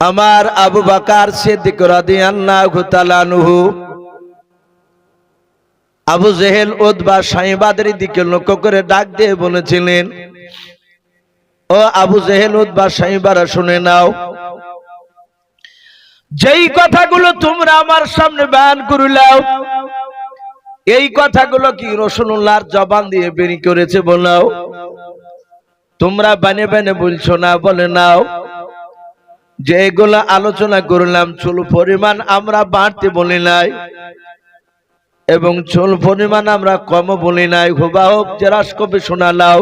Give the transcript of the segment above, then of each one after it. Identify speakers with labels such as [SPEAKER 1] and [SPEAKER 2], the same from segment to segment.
[SPEAKER 1] আমার আবু বাকার সিদ্দিক আনহু, Abu Jahl, Utba, সাইবাদের দিকে লক্ষ্য করে ডাক দিয়ে বলেছিলেন, ও আবু জেহেল, উতবা, সাইবারা, শুনে নাও, যেই কথাগুলো তোমরা আমার সামনে বয়ান করিলাও, এই কথাগুলো কি রসুল্লাহর জবান দিয়ে বেরি করেছে বলাও তোমরা বানে বানে বলছো না, বলে নাও। যে এগুলো আলোচনা করলাম, চুল পরিমাণ আমরা বাড়তে বলি নাই এবং চুল পরিমাণ আমরা কম বলি নাই। হুবাহক জেরাস কবে শোনালাও।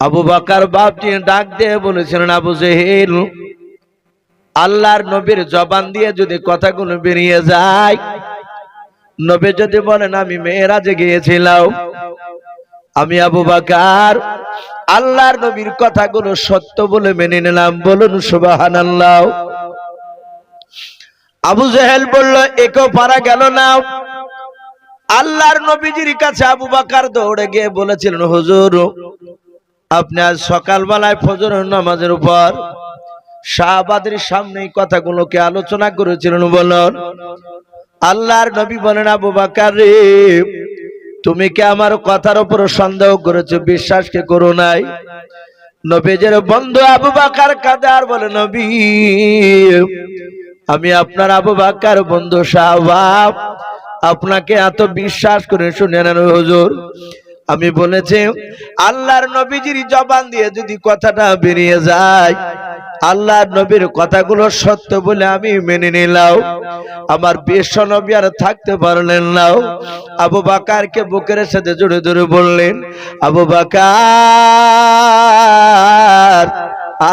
[SPEAKER 1] আবু বাকার বাপটি ডাক দিয়ে বলেছিলেন, আবু জেহেল, আল্লাহর নবীর জবান দিয়ে যদি কথাগুলো বেরিয়ে যায়, নবী যদি বলেন, আমি মেয়েরাজে গিয়েছিলাম। আমি আবু বাকার, আল্লাহর নবীর কথাগুলো সত্য বলে মেনে নিলাম। বলুন সুবাহান আল্লাহ আবু জেহেল বলল একও পারা গেল না। আল্লাহর নবীজির কাছে আবু বাকার দৌড়ে গিয়ে বলেছিলেন, হুজুর, আপনি আজ সকালবেলায় ফজর নামাজের উপর শাহবাদের সামনে এই কথাগুলোকে আলোচনা করেছিলেন। বলুন, আল্লাহর নবী বলেন, আবু বাকার রে তুমি কি আমার কথার উপর সন্দেহ করেছ? বিশ্বাস কে করো নাই? নবীজের বন্ধু আবু বাকার কাদার বলে, নবী, আমি আপনার আবু বাকার বন্ধু শাহবাব আপনাকে এত বিশ্বাস করে শুনে নেন হুজুর। আমি বলেছি, আল্লাহর নবীজির জবান দিয়ে যদি কথাটা বেরিয়ে যায় আল্লাহর নবীর কথাগুলো সত্য বলে আমি মেনে নিলাম। আমার বিশ্ব নবী আর থাকতে পারলেন না। আবু বাকারকে বুকের সাথে জুড়ে ধরে বললেন, আবু বাকার,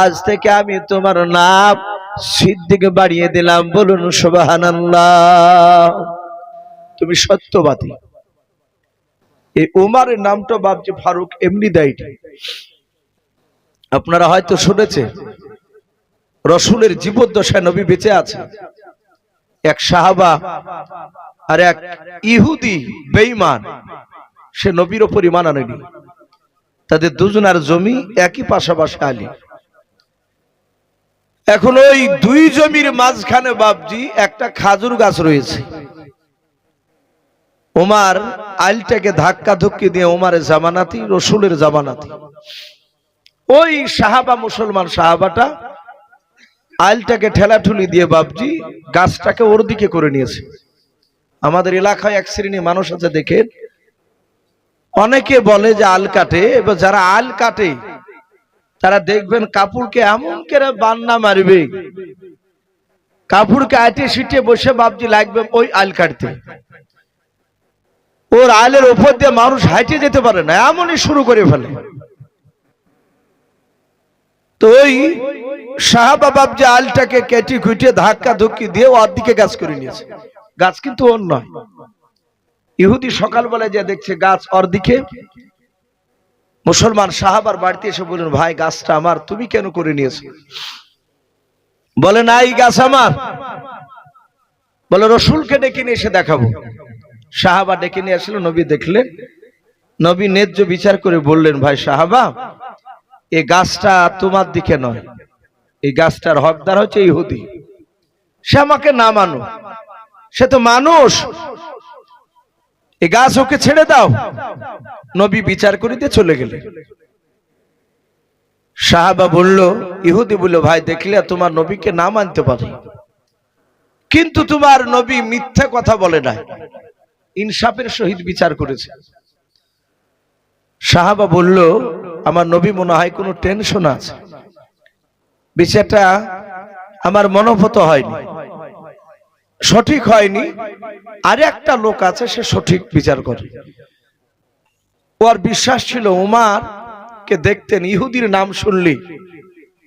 [SPEAKER 1] আজ থেকে আমি তোমার নাম সিদ্দিকে বাড়িয়ে দিলাম। বলুন, সুবহানাল্লাহ। তুমি সত্যবাদী। এই উমারের নামটা বাবজি ফারুক এমনি দেয়নি আপনারা হয়তো শুনেছে রসুলের জীবদ্দশায় নবী বেঁচে আছে। এক সাহাবা আর এক ইহুদি বেঈমান, সে নবীর ওপর ইমান আনেনি। তাদের দুজনার জমি একই পাশাপাশি আলী এখন ওই দুই জমির মাঝখানে বাবজি একটা খাজুর গাছ রয়েছে। ওমার আইলটাকে ধাক্কা ধুক্কি দিয়ে ওমারের জামানাতি, রসুলের জামানাতি। ওই সাহাবা মুসলমান সাহাবাটা আইলটাকে ঠেলাঠুলি দিয়ে বাবজি গাছটাকে ওর দিকে করে নিয়েছে। আমাদের এলাকায় এক শ্রেণি মানুষ আছে, দেখেন। অনেকে বলে যে আল কাটে, এবার যারা আল কাটে, তারা দেখবেন কাপড়কে এমন করে বান্না মারবে। কাপড়কে আটে সিটে বসে বাবজি লাগবে ওই আল কাটতে। ওর আলের উপর দিয়ে মানুষ হাইটে যেতে পারে না, এমনই শুরু করে ফেলে। তো ওই সাহাবা বাপ যে আলটাকে কেটে খুঁটে ধাক্কা ধুক্কি দিয়ে ওর দিকে গাছ করে নিয়েছে। গাছ কিন্তু ওর নয়। ইহুদি সকালবেলা যে দেখছে, গাছ ওর দিকে। মুসলমান সাহাবার বাড়িতে এসে বললেন, ভাই, গাছটা আমার, তুমি কেন করে নিয়েছো? বলে না এই গাছ আমার। বলে, রসুলকে ডেকে নিয়ে এসে দেখাবো। সাহাবা ডেকে নিয়ে আসলো, নবী দেখলেন। নবী ন্যায্য বিচার করে বললেন, ভাই সাহাবা এ গাছটা তোমার দিকে নয়। এই গাছটার হকদার হচ্ছে ইহুদি। সে আমাকে না মানো সে তো মানুষ। এই গাছ ওকে ছেড়ে দাও। নবী বিচার করিতে চলে গেলে। সাহাবা বলল, ইহুদি বলল, ভাই, দেখলে তোমার নবীকে না মানতে পারে। কিন্তু তোমার নবী মিথ্যা কথা বলে না ইনসাফের সহিত বিচার করেছে। সাহাবা বলল, আমার নবী মনে হয় কোনো টেনশন আছে। বিচারটা আমার মনোভূত হয়নি। সঠিক হয়নি। আর একটা লোক আছে, সে সঠিক বিচার করে। ওর বিশ্বাস ছিল উমার কে দেখতেন, ইহুদির নাম শুনলি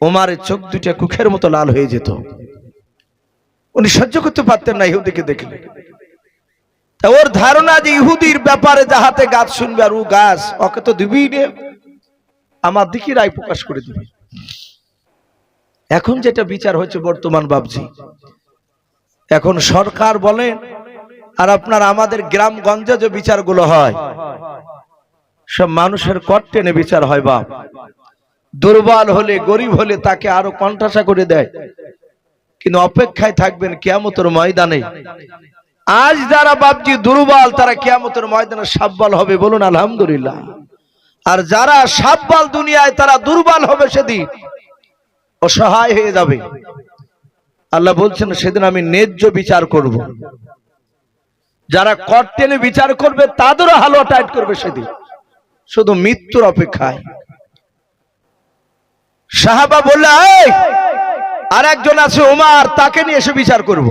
[SPEAKER 1] ওমারের চোখ দুইটা কুখের মতো লাল হয়ে যেত। উনি সহ্য করতে পারতেন না ইহুদিকে দেখলে। তা ওর ধারণা যে ইহুদির ব্যাপারে যাহাতে গাছ শুনবে আর ও গাছ, ওকে তো দিবই নে। আমার দিকে রায় প্রকাশ করে দিবে। এখন যেটা বিচার হচ্ছে বর্তমান বাবজি, এখন সরকার বলেন, আর আপনার আমাদের গ্রামগঞ্জে যে বিচারগুলো হয়, সব মানুষের কট টেনে বিচার হয় বাপ। দুর্বল হলে, গরিব হলে তাকে আরও কণ্ঠাসা করে দেয়। কিন্তু অপেক্ষায় থাকবেন কেয়ামতের ময়দানে। আজ যারা বাপজি দুর্বল, তারা কেয়ামতের ময়দানে সাব্বাল হবে বলুন আলহামদুলিল্লাহ। আর যারা সাব্বাল দুনিয়ায়, তারা দুর্বল হবে সেদিন। অসহায় হয়ে যাবে। আল্লাহ বলছেন, সেদিন আমি ন্যায্য বিচার করব। যারা কট টেনে বিচার করবে, তাদেরও হালুয়া টাইট করবে সেদিন। শুধু মৃত্যুর অপেক্ষায়। সাহাবা বললে আর একজন আছে ওমার তাকে নিয়ে এসে বিচার করব।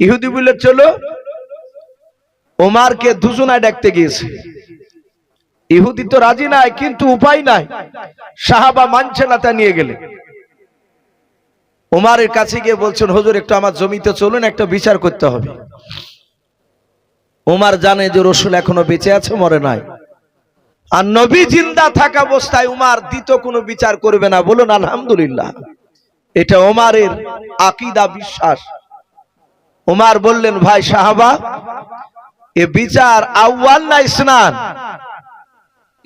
[SPEAKER 1] ইহুদি বললে, চলো। ওমারকে দুজনায় ডাকতে গিয়েছে। ইহুদি তো রাজি নাই, কিন্তু উপায় নাই। সাহাবা মানছে না তা নিয়ে গেলে। ওমারের কাছে গিয়ে বলছেন, হুজুর, একটু আমার জমিতে চলুন, একটা বিচার করতে হবে। ওমার জানে যে রসুল এখনও বেঁচে আছে, মরে নাই। আর নবী জিন্দা থাকা অবস্থায় উমার দ্বিতীয় কোনো বিচার করবে না। বলুন, আলহামদুলিল্লাহ। এটা ওমারের আকিদা, বিশ্বাস। ওমার বললেন, ভাই সাহাবা, এ বিচার আউয়াল না স্নান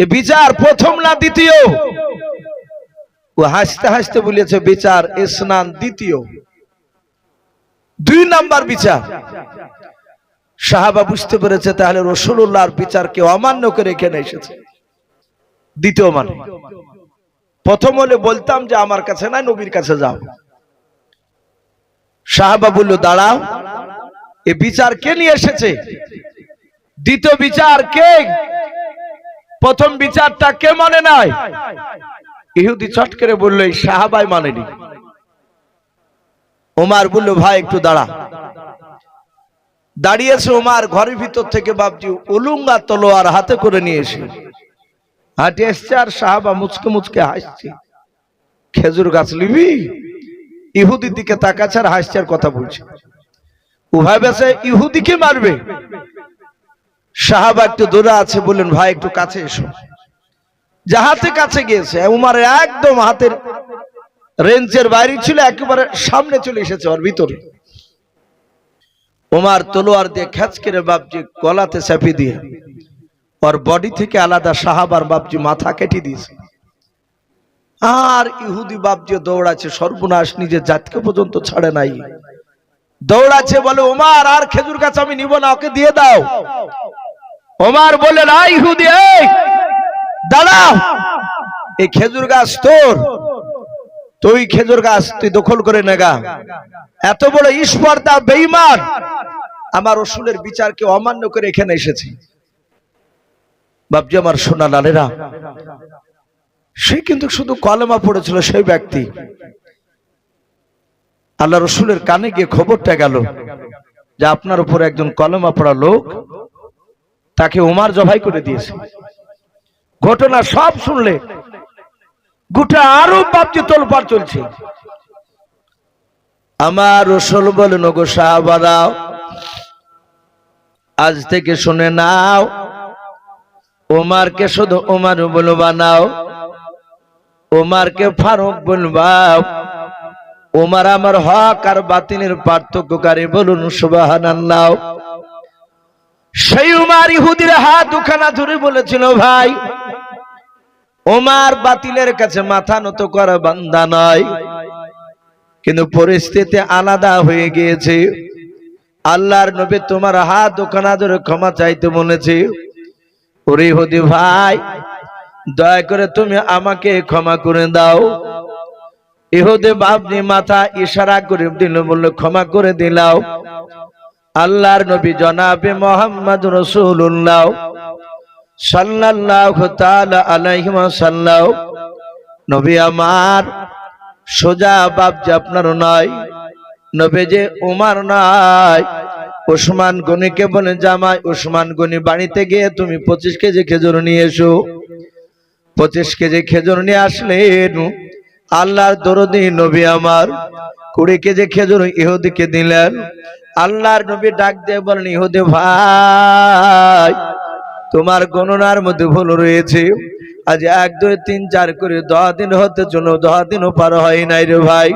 [SPEAKER 1] বিচার প্রথম না দ্বিতীয়? ও হাসতে হাসতে বলেছে, বিচার, স্নান দ্বিতীয়। দুই নাম্বার বিচার। সাহাবা বুঝতে পেরেছে, তাহলে রসুল্লাহর বিচারকে অমান্য করে এখানে এসেছে। দ্বিতীয় মানে। প্রথম হলে বলতাম যে, আমার কাছে না, নবীর কাছে যাও। সাহাবা বলল, দাঁড়াও। এ বিচার কে নিয়ে এসেছে? দ্বিতীয় বিচার কে? প্রথম বিচারটা কে মানে নাই? ইহুদি চট করে বলল, এই সাহাবাই মানেনি। ওমার বলল, ভাই, একটু দাঁড়া। দাঁড়িয়েছে ওমার ঘরের ভিতর থেকে বাপজি উলুঙ্গা তলোয়ার হাতে করে নিয়ে এসে। হাঁটে এসছে আর সাহাবা মুচকে মুচকে হাসছে। খেজুর গাছ লিবি? ইহুদির দিকে তাকাচ্ছে আর হাসছে আর কথা বলছে। উভয় বেছে ইহুদিকে মারবে। সাহাবা একটু দূরে আছে, বললেন, ভাই, একটু কাছে এসো। যাহাতে কাছে গিয়েছে, উমারের একদম হাতের রেঞ্জের বাইরে ছিল, একেবারে সামনে চলে এসেছে ওর ভিতরে। ওমার তলোয়ার দিয়ে খ্যাচ করে বাপজি গলাতে চাপি দিয়ে, ওর বডি থেকে আলাদা সাহাবার বাপজি মাথা কেটে দিয়েছে। আর ইহুদি বাপজি দৌড়াচ্ছে, সর্বনাশ নিজের জাতকে পর্যন্ত ছাড়ে নাই। দৌড়াচ্ছে, বলে ওমার আর খেজুর গাছ আমি নিব না, ওকে দিয়ে দাও। ওমার বলে না ইহুদি, এই, দাঁড়াও, এই খেজুর গাছ তোর। তুই খেজুর গাছ, তুই দখল করে নেগা এত বড় স্পর্ধা বেইমান আমার রসুলের বিচারকে অমান্য করে এখানে এসেছে। বাবজি আমার সোনা লালেরা সে কিন্তু শুধু কলেমা পড়েছিল, সেই ব্যক্তি। আল্লাহ রসুলের কানে গিয়ে খবরটা গেল যে আপনার উপর একজন কলেমা পড়া লোক তাকে উমার জবাই করে দিয়েছে। ঘটনা সব শুনলে গোটা আরও বাপজি তোলপাড় চলছে। আমার রসুল বলেন গো সাহাবারাও, আজ থেকে শুনে নাও ওমারকে শুধু ওমার বলবা নাও ওমারকে ফারুক বলবাও ওমার আমার হক আর বাতিলের পার্থক্যকারী বলুন সুবাহান সেই উমার ইহুদির হাত দুখানা ধরে বলেছিল, ভাই ওমার বাতিলের কাছে মাথা নত করা বান্দা নয়। কিন্তু পরিস্থিতি আলাদা হয়ে গিয়েছে। আল্লাহর নবী তোমার হাত ওখানা ধরে ক্ষমা চাইতে বলেছে। ওরে হদি ভাই, দয়া করে তুমি আমাকে ক্ষমা করে দাও। ইহুদে বাবনি মাথা ইশারা করে দিল, বলল, ক্ষমা করে দিলাও। আল্লাহর নবী জনাবে মোহাম্মদ রসুল্লাহ আলাইহি ওয়াসাল্লাম। নবী আমার, সোজা বাপ যে আপনার নয়, নবী যে উমার নয়। ওসমান গনিকে বলে জামাই, ওসমান গনি বাড়িতে গিয়ে তুমি পঁচিশ কেজি খেজুর নিয়ে এসো। পঁচিশ কেজি খেজুর নিয়ে আসলেন। আল্লাহর দরদি নবী আমার, কুড়ি কেজি খেজুর ইহুদিকে দিলেন। আল্লাহর নবী ডাক দিয়ে বলেন, ইহুদি ভাই, তোমার গণনার মধ্যে ভুল রয়েছে। আজ এক, দুই, তিন, চার করে দশ দিন হতে জন্য দশ দিনও পার হয় নাই রে ভাই।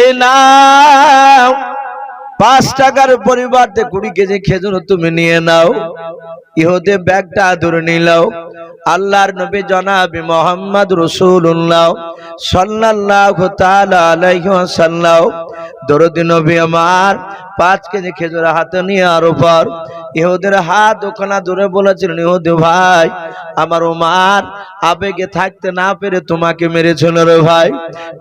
[SPEAKER 1] এ নাও পাঁচ টাকার পরিবর্তে কুড়ি কেজি খেজুর তুমি নিয়ে নাও। ইহতে ব্যাগটা ধরে নিলাও। আল্লাহর নবী জনাবি মোহাম্মদ রসুল্লাহ সাল্লাহ আলাইহি দরদিন দরদি নবী আমার, পাঁচ কেজি খেজুর হাতে নিয়ে আরও উপর ইহুদের হাত ওখানে ধরে বলেছিলেন ইহুদি ভাই, আমার ওমার আবেগে থাকতে না পেরে তোমাকে মেরেছিল রে ভাই।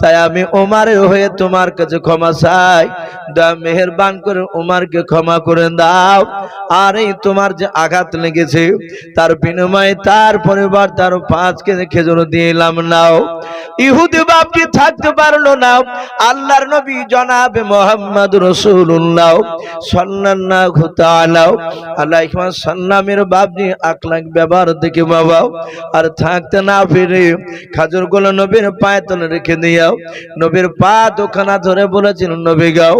[SPEAKER 1] তাই আমি ওমারের হয়ে তোমার কাছে ক্ষমা চাই। দয়া, মেহেরবান করে ওমারকে ক্ষমা করে দাও। আর এই তোমার যে আঘাত লেগেছে, তার বিনিময়ে তার পরিবার তার পাঁচ কেজি খেজুর দিলাম নাও। ইহুদি বাপটি থাকতে পারল না। আল্লাহর নবী জনাব মোহাম্মদ রসুল্লাহ সাল্লাল্লাহু তাআলা আলাইহি সাল্লামের বাপনি আকলাক ব্যবহার দেখে বাবা, আর থাকতে না ফিরে খাজুরগুলো নবীর পায়ে তলে রেখে দিয়াও। নবীর পা দোকানা ধরে বলেছিল, নবী গাও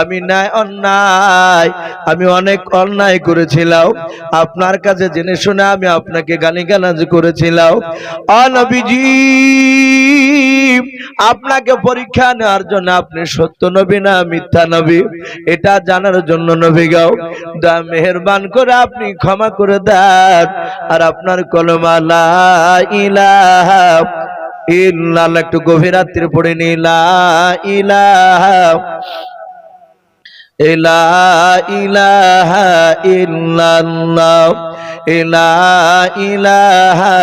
[SPEAKER 1] আমি নাই অন্যায়, আমি অনেক অন্যায় করেছিলাম। আপনার কাছে জেনে শুনে আমি আপনাকে গালিগালাজ করেছিলাম। অনবীজি আপনাকে পরীক্ষা নেওয়ার জন্য আপনি সত্য নবী না মিথ্যা নবী? এটা জানার জন্য নবী গাও। দা মেহেরবান করে আপনি ক্ষমা করে দেন। আর আপনার কলমা, লা ইলাহা ইল্লাল্লাহ, একটু গভীর রাত্রে পড়ে নিলা ইলাহা ইলা ইলাহা ইল্লাল্লাহ ইলা ইলাহা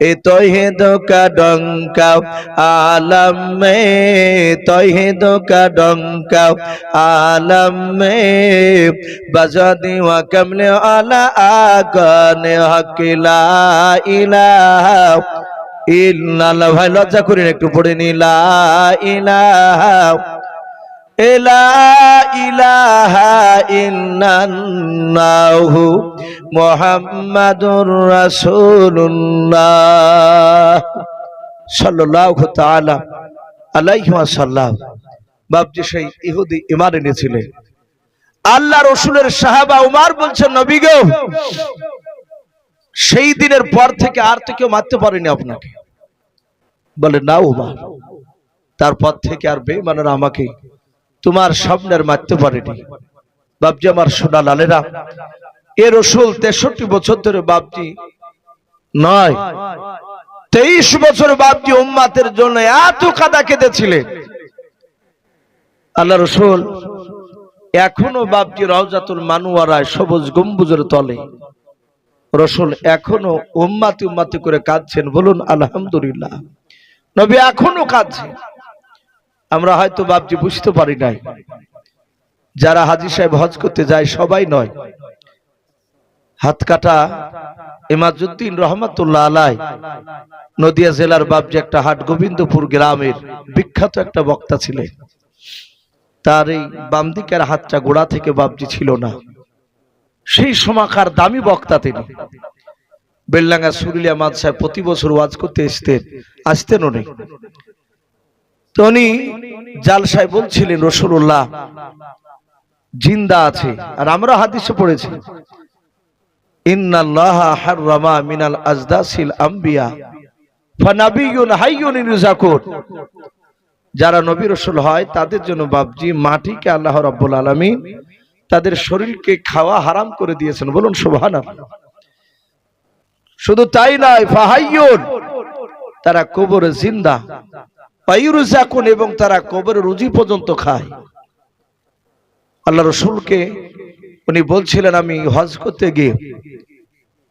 [SPEAKER 1] তৈহেদ কা ডঙ্কা আলম মে তৈহেদ কা ডঙ্কা আলম মে বাজা দিওয়া কমলে আলা আগানে হকিলা ইলাহা ইল্লাল্লাহ। ভাই, লজ্জা করেন একটু পড়ে নিলা ইলাহা ইল্লাল্লাহু মুহাম্মাদুর রাসূলুল্লাহ সাল্লাল্লাহু তাআলা আলাইহি ওয়াসাল্লাম। বাপজি সেই ইহুদি ঈমান এনেছিলেন। আল্লাহ রসুলের সাহাবা উমার বলছেন, নবী গো, সেই দিনের পর থেকে আর তো কেউ মারতে পারেনি আপনাকে। বলে, না উমার তারপর থেকে আর বেমানের আমাকে তোমার স্বপ্নের মারতে পারেনি। বাপজি আমার সোনা লালেরা, এ রসুল তেষট্টি বছর ধরে বাপজি নয়, তেইশ বছর বাপজি উম্মাতের জন্য এত কাদা কেঁদেছিলেন। আল্লাহ রসুল, এখনও বাপজি রওজাতুল মানুয়ারায় সবুজ গম্বুজের তলে। রসুল, এখনও উম্মাতি উম্মাতি করে কাঁদছেন, বলুন আলহামদুলিল্লাহ। নবী এখনও কাঁদছে আমরা হয়তো বাপজি বুঝতে পারি নাই। যারা হাজি সাহেব হজ করতে যায়, সবাই নয়। হাত কাটা ইমাজুদ্দিন রহমতুল্লাহ আলাই নদিয়া জেলার বাপজি একটা হাট, গোবিন্দপুর গ্রামের বিখ্যাত একটা বক্তা ছিলেন। তার এই বাম দিকের হাতটা গোড়া থেকে বাপজি ছিল না। সেই সমাকার দামি বক্তা তিনি। বেলডাঙ্গা সুরিলিয়া মাদশায় প্রতি বছর ওয়াজ করতে আসতেন আসতেন উনি তো উনি জালসায় বলছিলেন রসুল্লাহ জিন্দা আছে, আর আমরা হাদিসে পড়েছি। ইন্নাল্লাহ হাররামা মিনাল আজদাসিল আম্বিয়া, ফানাবিয়ুন হাইয়ুন ইরজাকুর যারা নবী রসুল হয়, তাদের জন্য বাবজি মাটিকে আল্লাহ রাব্বুল আলামিন তাদের শরীরকে খাওয়া হারাম করে দিয়েছেন। বলুন, সুবহানাল্লাহ। শুধু তাই নয়, ফাহাইয়ুন, তারা কবরে জিন্দা। পায়ুরুজাকুন এবং তারা কবরে রুজি পর্যন্ত খায়। আল্লাহ রসুলকে উনি বলছিলেন, আমি হজ করতে গিয়ে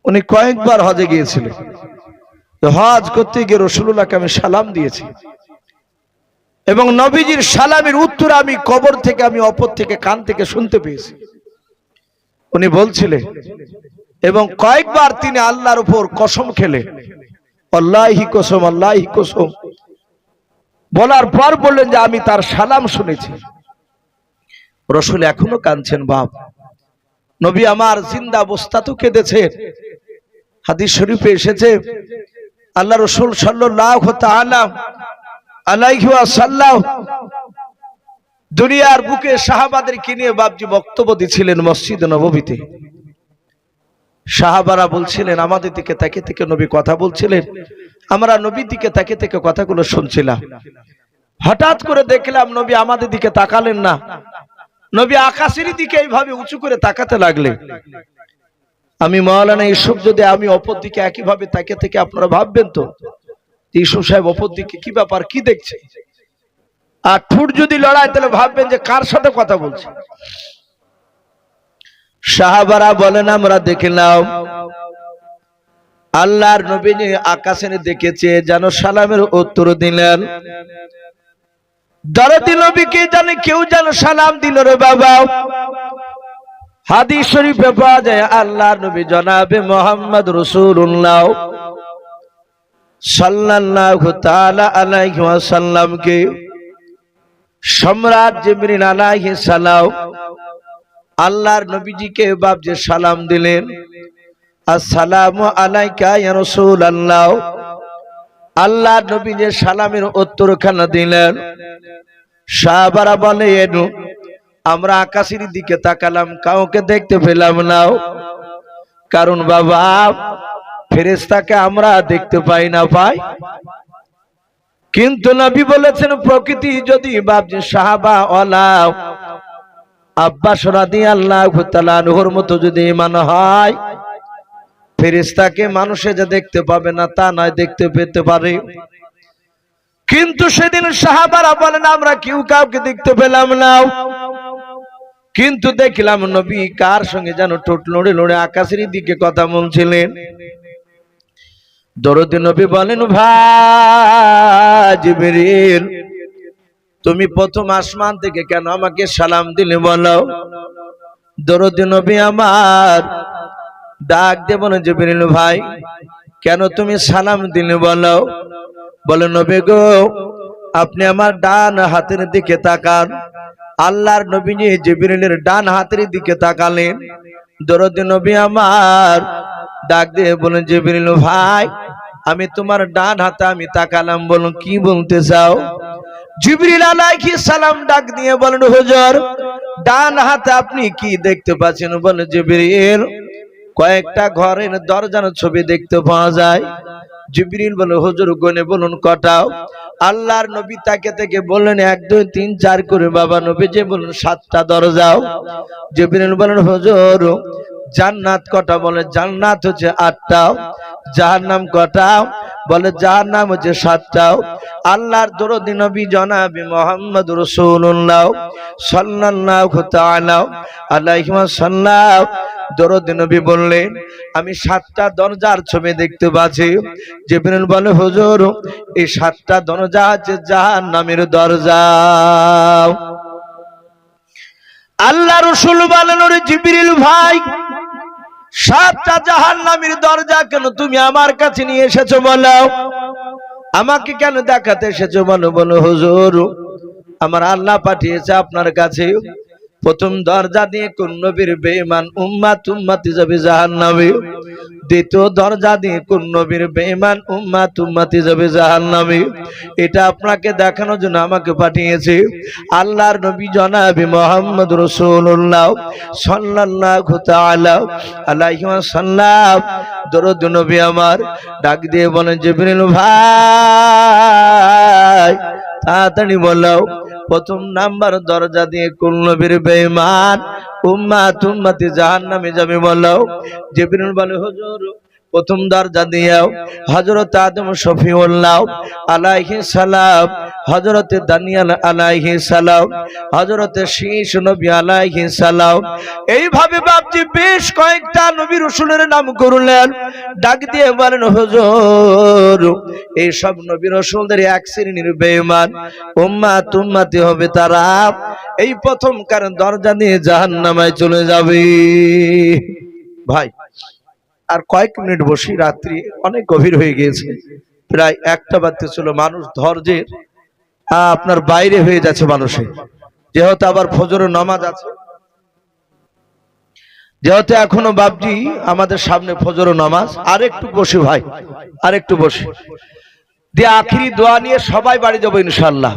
[SPEAKER 1] উনি কয়েকবার হজে গিয়েছিলেন। হজ করতে গিয়ে রসুল্লাহকে আমি সালাম দিয়েছি। এবং নবীজির সালামের উত্তর আমি কবর থেকে, আমি অপর থেকে কান থেকে শুনতে পেয়েছি। উনি বলছিলেন, এবং কয়েকবার তিনি আল্লাহর উপর কসম খেলে আল্লাহি কসম আল্লাহি কসম। বলার পর বললেন যে আমি তার সালাম শুনেছি। রসুল এখনও কাঁদছেন, বাপ। নবী আমার জিন্দা অবস্থা তো কেঁদেছে। হাদিস শরীফে এসেছে, আল্লাহ রসুল সাল্লাহ ওয়াসাল্লাম দুনিয়ার বুকে সাহাবাদেরকে নিয়ে বাপজি বক্তব্য দিছিলেন মসজিদ নববীতে। সাহাবারা বলছিলেন, আমাদের দিকে তাকে থেকে নবী কথা বলছিলেন। আমরা নবীর দিকে তাকে থেকে কথাগুলো শুনছিলাম। হঠাৎ করে দেখলাম নবী আমাদের দিকে তাকালেন না। নবী আকাশের দিকে এইভাবে উঁচু করে তাকাতে লাগলে। আমি মৌলানা ইসুফ যদি আমি অপর দিকে একইভাবে তাকে থেকে আপনারা ভাববেন তো? ইসুফ সাহেব অপর দিকে কি ব্যাপার, কি দেখছে? আর ঠুট যদি লড়াই তাহলে ভাববেন যে কার সাথে কথা বলছে? সাহাবারা বলেন, আমরা দেখলাম আল্লাহর নবী যে আকাশে দেখেছে, যেন সালামের উত্তর দিলেন। দরদি নবীকে জানে, কেউ যেন সালাম দিল রে বাবা। হাদিস শরীফে পাওয়া যায়, আল্লাহর নবী জনাবে মোহাম্মদ রসুল্লাহ সাল্লাল্লাহু তাআলা আলাইহি ওয়াসাল্লামকে সম্রাট জিবরিল আলাইহিস সালাম, আল্লাহর নবীজিকে বাপ যে সালাম দিলেন। আসসালামু আলাইকা ইয়া রাসূলুল্লাহ। আল্লাহ নবী যে সালামের উত্তরখানা দিলেন। সাহাবারা বলেন আমরা আকাশের দিকে তাকালাম, কাউকে দেখতে পেলাম না। কারণ বাবা, ফেরেশতাকে আমরা দেখতে পাই না পাই কিন্তু নবী বলেছেন, প্রকৃতি যদি বাপজি সাহাবা অলাও আব্বাস রাদি আল্লাহ তালানহর মতো যদি ইমান হয় ফেরেশতাকে মানুষে যে দেখতে পাবে না, তা নয়, দেখতে পেতে পারে। কিন্তু সেদিন সাহাবারা বলেন, আমরা কেউ কাউকে দেখতে পেলাম না। কিন্তু দেখলাম নবী কার সঙ্গে যেন টোট লড়ে লড়ে আকাশের দিকে কথা বলছিলেন। দরদি নবী বলেন ভাজিবিরিল তুমি প্রথম আসমান থেকে কেন আমাকে সালাম দিলে বলো? দরদি নবী আমার ডাক দে বলে জিবরিল ভাই। কেন তুমি সালাম দিলে বলো? বলে, নবী গো, আপনি আমার ডান হাতের দিকে তাকান। আল্লাহর নবী নিয়ে জিবরিলের ডান হাতের দিকে তাকালেন। দরদ নবী আমার, ডাক দিয়ে বলেন জিবরিল ভাই, আমি তোমার ডান হাতে আমি তাকালাম। বলুন, কি বলতে চাও? জিবরিল আলাইহিস সালাম ডাক দিয়ে বলেন, হুজুর, ডান হাতে আপনি কি দেখতে পাচ্ছেন? বলেন জিবরিল কয়েকটা ঘরের দরজার ছবি দেখতে পাওয়া যায়। জিবরিল বলে, হুজুর গনে বলুন কটাও? আল্লাহর নবী তাকে থেকে বললেন, এক, দুই, তিন, চার করে বাবা নবী যে বলুন, সাতটা দরজাও। জিবরিল বলেন হুজুর, জান্নাত কটা? বলে, জান্নাত হচ্ছে আটটাও, জাহান্নাম কটা বলে যার নাম হচ্ছে সাতটাও। আল্লাহর দরদি নবী জনাবি মোহাম্মদ রাসূলুল্লাহ সাল্লাল্লাহু তাআলা আলাইহি ওয়াসাল্লাম। দরদ নবী বললেন, আমি সাতটা দরজার ছবি দেখতে পাচ্ছি। জিবরিল বলে, হুজুর, এই সাতটা দরজা আছে জাহান্নামের দরজা। আল্লাহ রসুল বলেন, ওরে জিবরিল ভাই, সাতটা জাহান্নামের দরজা কেন তুমি আমার কাছে নিয়ে এসেছ বলো? আমাকে কেন দেখাতে এসেছ বলো বলো, হুজুর, আমার আল্লাহ পাঠিয়েছে আপনার কাছে। প্রথম দরজা দিয়ে কোন নবীর বেমান উম্মাত উম্মাতি যাবে জাহান্নামে। দ্বিতীয় দরজা দিয়ে কোন নবীর বেমান উম্মাত উম্মাতি যাবে জাহান জাহান্নামে। এটা আপনাকে দেখানোর জন্য আমাকে পাঠিয়েছে আল্লাহর নবী জনাবি মোহাম্মদ রাসূলুল্লাহ সাল্লাল্লাহু তাআলা আলাইহি ওয়াসাল্লাম। দরুদ নবী আমার ডাক দিয়ে বলেন, জিবরিল ভাই, তাড়াতাড়ি বলো প্রথম নাম্বার দরজা দিয়ে কোন নবীর বেঈমান, উম্মাত উম্মতি জাহান্নামে যাবে বলো। জিবরিল বলে, হুজুর প্রথম দরজা দিয়াও হযরত আদম শফিউল্লাহ আলাইহি সালাম, হযরত দানিয়াল আলাইহি সালাম, হযরত শীশ নবী আলাইহি সালাম, এইভাবে বাপজি বেশ কয়েকটা নবী রাসূলের নাম করলেন। ডাক দিয়ে বলেন, হুজুর এই সব নবী রাসূলদের এক শ্রেণির বেঈমান উম্মা উম্মতি হবে তারা। এই প্রথম কারণ দরজা দিয়ে জাহান্নামায় চলে যাবে। ভাই আর কয়েক মিনিট বসি রাত্রি অনেক গভীর হয়ে গিয়েছে। প্রায় একটা বাজতে ছিল। মানুষ ধৈর্যের আপনার বাইরে হয়ে যাচ্ছে মানুষের। যেহেতু আবার ফজরের নামাজ আছে। যেহেতু এখনও বাবজি আমাদের সামনে ফজর নামাজ আর একটু বসে ভাই আর একটু বসে। দিয়ে আখিরি দোয়া নিয়ে সবাই বাড়ি যাব ইনশাল্লাহ